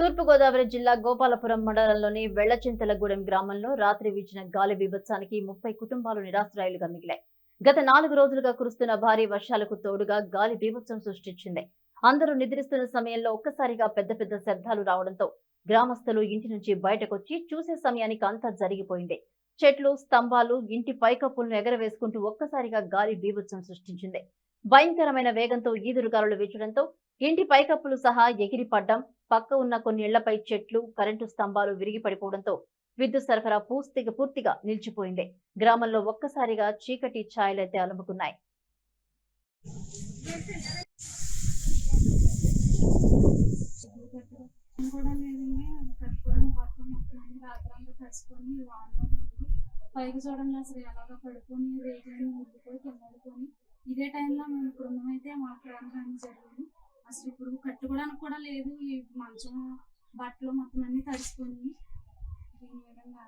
తూర్పుగోదావరి జిల్లా గోపాలపురం మండలంలోని వెళ్ళచింతలగూడెం గ్రామంలో రాత్రి వీచిన గాలి బీభత్సానికి ముప్పై కుటుంబాలు నిరాశ్రయాలుగా మిగిలాయి. గత నాలుగు రోజులుగా కురుస్తున్న భారీ వర్షాలకు తోడుగా గాలి బీభత్సం సృష్టించింది. అందరూ నిద్రిస్తున్న సమయంలో ఒక్కసారిగా పెద్ద పెద్ద శబ్దాలు రావడంతో గ్రామస్తులు ఇంటి నుంచి బయటకొచ్చి చూసే సమయానికి అంతా జరిగిపోయింది. చెట్లు స్తంభాలు ఇంటి పైకప్పులను ఎగరవేసుకుంటూ ఒక్కసారిగా గాలి బీభత్సం సృష్టించింది. భయంకరమైన వేగంతో ఈదురుగాలులు వీచడంతో ఇంటి పైకప్పులు సహా ఎగిరిపడ్డం పక్క ఉన్న కొన్ని ఇళ్ళపై చెట్లు కరెంటు స్తంభాలు విరిగి పడిపోవడంతో విద్యుత్ సరఫరా పూర్తిగా పూర్తిగా నిలిచిపోయింది. గ్రామంలో ఒక్కసారిగా చీకటి ఛాయలైతే అలుముకున్నాయి. పైకి చూడండి అసలు ఎలాగ పడుకొని రేట్లని ముగ్గుపోయి కింద పడుకొని. ఇదే టైంలో మేము ఇప్పుడు ఉన్నామైతే మా ప్రాణహాని జరిగింది. అసలు ఇప్పుడు కట్టుకోవడానికి కూడా లేదు. ఈ మంచం బట్టలు మొత్తం అన్ని తడుచుకొని దీని విధంగా